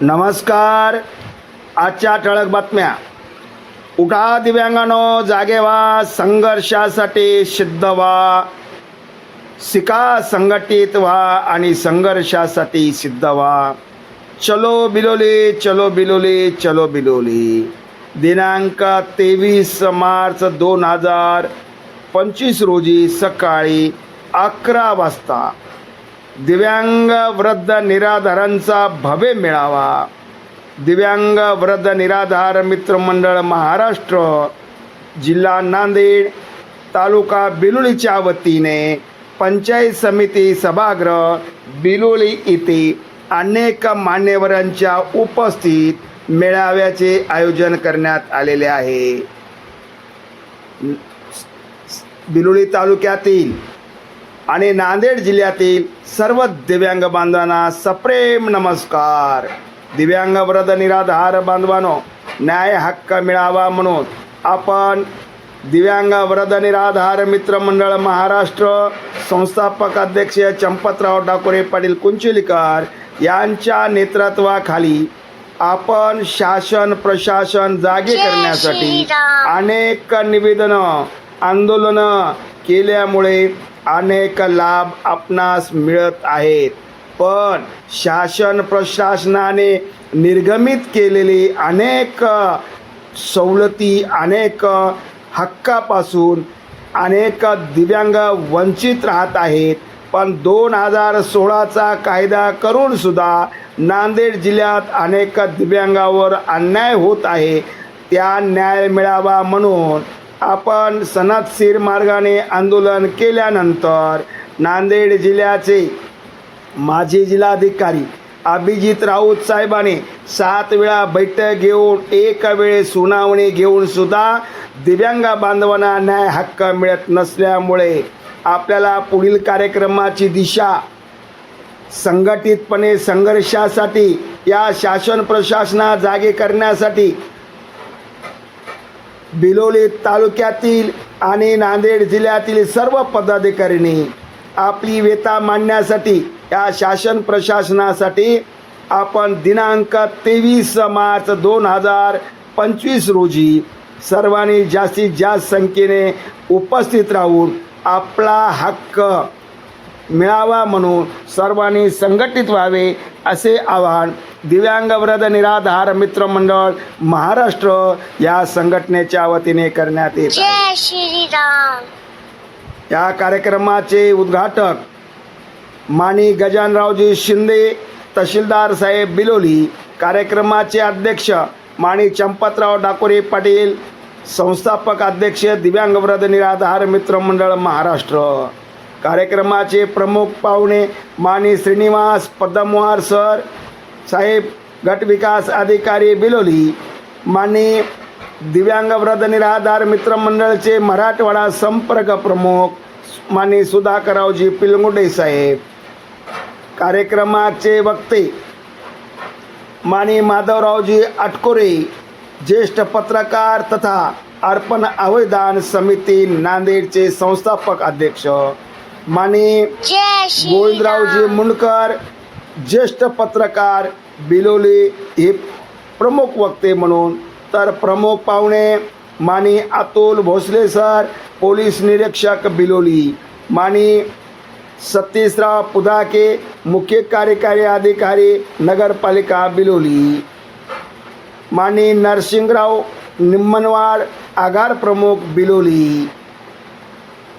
नमस्कार. आजच्या ठळक बातम्या. उठा दिव्यांगानो जागे व्हा. संघर्षासाठी सिद्ध व्हा. शिका संघटित व्हा आणि संघर्षासाठी सिद्ध व्हा. चलो बिलोली चलो बिलोली चलो बिलोली. दिनांक तेवीस मार्च दोन हजार पंचवीस रोजी सकाळी अकरा वाजता दिव्यांग वृद्ध निराधारांचा भव्य मेळावा. दिव्यांग वृद्ध निराधार मित्रमंडळ महाराष्ट्र जिल्हा नांदेड तालुका बिलोलीच्या वतीने पंचायत समिती सभागृह बिलोली येथे अनेक मान्यवरांच्या उपस्थित मेळाव्याचे आयोजन करण्यात आलेले आहे. बिलोली तालुक्यातील आणि नांदेड जिल्ह्यातील सर्व दिव्यांग बांधवांना सप्रेम नमस्कार दिव्यांग वृद्ध निराधार बांधवानो न्याय हक्क मिळावा म्हणून आपण दिव्यांग वृद्ध निराधार मित्रमंडळ महाराष्ट्र संस्थापक अध्यक्ष चंपतराव डाकोरे पाटील कुंचिलीकर यांच्या नेतृत्वाखाली आपण शासन प्रशासन जागे करण्यासाठी. अनेक निवेदनं आंदोलनं केल्यामुळे अनेक लाभ आपणास मिळत आहेत. पण शासन प्रशासनाने निर्गमित केलेली अनेक सवलती अनेक हक्कापासून अनेक दिव्यांग वंचित राहत आहेत. पण दोन हजार सोळाचा कायदा करूनसुद्धा नांदेड जिल्ह्यात अनेक दिव्यांगावर अन्याय होत आहे. त्या न्याय मिळावा म्हणून आपण सनदशीर मार्गाने आंदोलन केल्यानंतर नांदेड जिल्ह्याचे माजी जिल्हाधिकारी अभिजित राऊत साहेबाने सात वेळा बैठक घेऊन एक वेळे सुनावणी घेऊन सुद्धा दिव्यांग बांधवांना न्याय हक्क मिळत नसल्यामुळे आपल्याला पुढील कार्यक्रमाची दिशा संघटितपणे संघर्षासाठी या शासन प्रशासना जागे करण्यासाठी बिलोली तालुक्यातील आणि नांदेड जिल्ह्यातील सर्व पदाधिकाऱ्यांनी आपली वेता मांडण्यासाठी या शासन प्रशासनासाठी आपण दिनांक तेवीस मार्च दोन हजार पंचवीस रोजी सर्वांनी जास्तीत जास्त संख्येने उपस्थित राहून आपला हक्क मिळावा म्हणून सर्वांनी संघटित व्हावे असे आवाहन दिव्यांग वृद्ध निराधार मित्रमंडळ महाराष्ट्र या संघटनेच्या वतीने करण्यात येत या कार्यक्रमाचे उद्घाटक मानी गजानरावजी शिंदे तहसीलदार साहेब बिलोली कार्यक्रमाचे अध्यक्ष माणी चंपतराव डाकोरे पाटील संस्थापक अध्यक्ष दिव्यांग वृद्ध निराधार मित्रमंडळ महाराष्ट्र. कार्यक्रमाचे प्रमुख पाहुणे मानी श्रीनिवास पद्मवार सर साहेब गटविकास अधिकारी बिलोली मानी दिव्यांग व्रत निराधार मित्रमंडळचे मराठवाडा संपर्क प्रमुख मानी सुधाकररावजी पिलगुडे साहेब. कार्यक्रमाचे वक्ते मानी माधवरावजी आटकोरे ज्येष्ठ पत्रकार तथा अर्पण अवयदान समिती नांदेडचे संस्थापक अध्यक्ष. मानी गोविंदरावजी मुंडकर ज्येष्ठ पत्रकार बिलोली हे प्रमुख वक्ते म्हणून. तर प्रमुख पाहुणे मानी अतुल भोसले सर पोलीस निरीक्षक बिलोली. मानी सतीशराव पुदाके मुख्य कार्यकारी अधिकारी नगरपालिका बिलोली. मानी नरसिंगराव निम्मनवाड आगार प्रमुख बिलोली.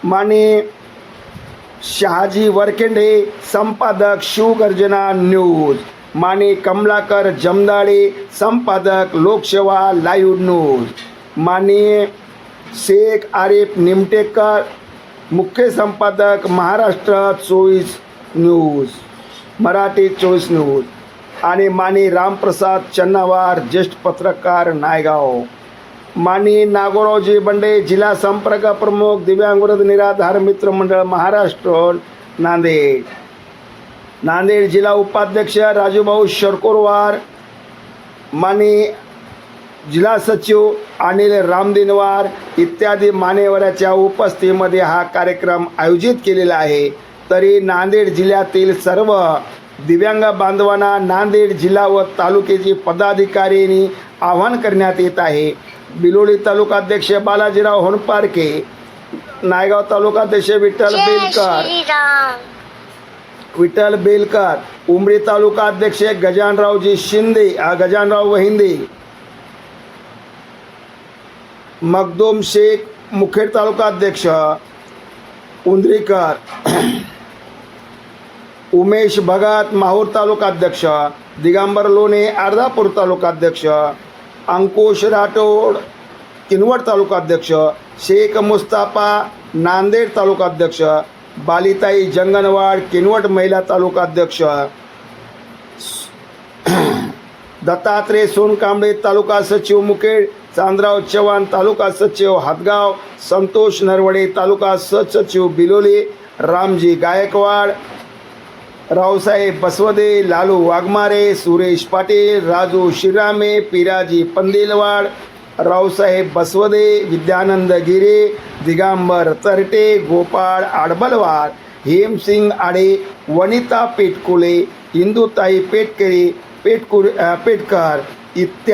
मानी शहाजी वरखेंडे संपादक शिवगर्जना न्यूज. माने कमलाकर जमदाडे संपादक लोकसेवा लाईव्ह न्यूज माने शेख आरिफ निमटेकर मुख्य संपादक महाराष्ट्र चोवीस न्यूज. मराठी चोवीस न्यूज. आणि माने रामप्रसाद चन्नावार ज्येष्ठ पत्रकार नायगाव. माननीय नागोरावजी बंडे जिल्हा संपर्क प्रमुख दिव्यांग वृद्ध निराधार मित्र मंडळ महाराष्ट्र नांदेड. नांदेड जिल्हा उपाध्यक्ष राजूभाऊ शरकोरवार माननीय जिल्हा सचिव अनिल रामदिनवार इत्यादी मान्यवराच्या उपस्थितीमध्ये हा कार्यक्रम आयोजित केलेला आहे. तरी नांदेड जिल्ह्यातील सर्व दिव्यांग बांधवांना नांदेड जिल्हा व तालुक्याची पदाधिकाऱ्यांनी आवाहन करण्यात येत आहे. बिलोली तालुकाध्यक्ष बालाजीराव होणपारके नायगाव तालुकाध्यक्ष विठ्ठल बेलकर. विठ्ठल बेलकर उमरी तालुका अध्यक्ष गजानरावजी शिंदे गजानराव वहिंदे. मखदूम शेख मुखेड तालुका अध्यक्ष उंद्रीकर. उमेश भगत माहूर तालुका अध्यक्ष दिगंबर लोणे अर्धापूर तालुका अध्यक्ष. अंकुश राठोड किनवट तालुका अध्यक्ष शेख मुस्ताफा नांदेड तालुकाध्यक्ष बालिताई जंगनवाड किनवट महिला तालुका अध्यक्ष दत्तात्रय सोनकांबळे तालुका सचिव मुखेड चांदराव चव्हाण तालुका सचिव हातगाव संतोष नरवडे तालुका सहसचिव बिलोली रामजी गायकवाड रावसाहेब बसवदे लालू वाघमारे सुरेश पाटील राजू शिरामे पिराजी पंदेलवाड रावसाहेब बसवदे विद्यानंद गिरे दिगांबर तरटे गोपाळ आडबलवाड हेमसिंग आडे वनिता पेटकुले इंदुताई पेटकरी पेटकुर पेटकर इत्यादी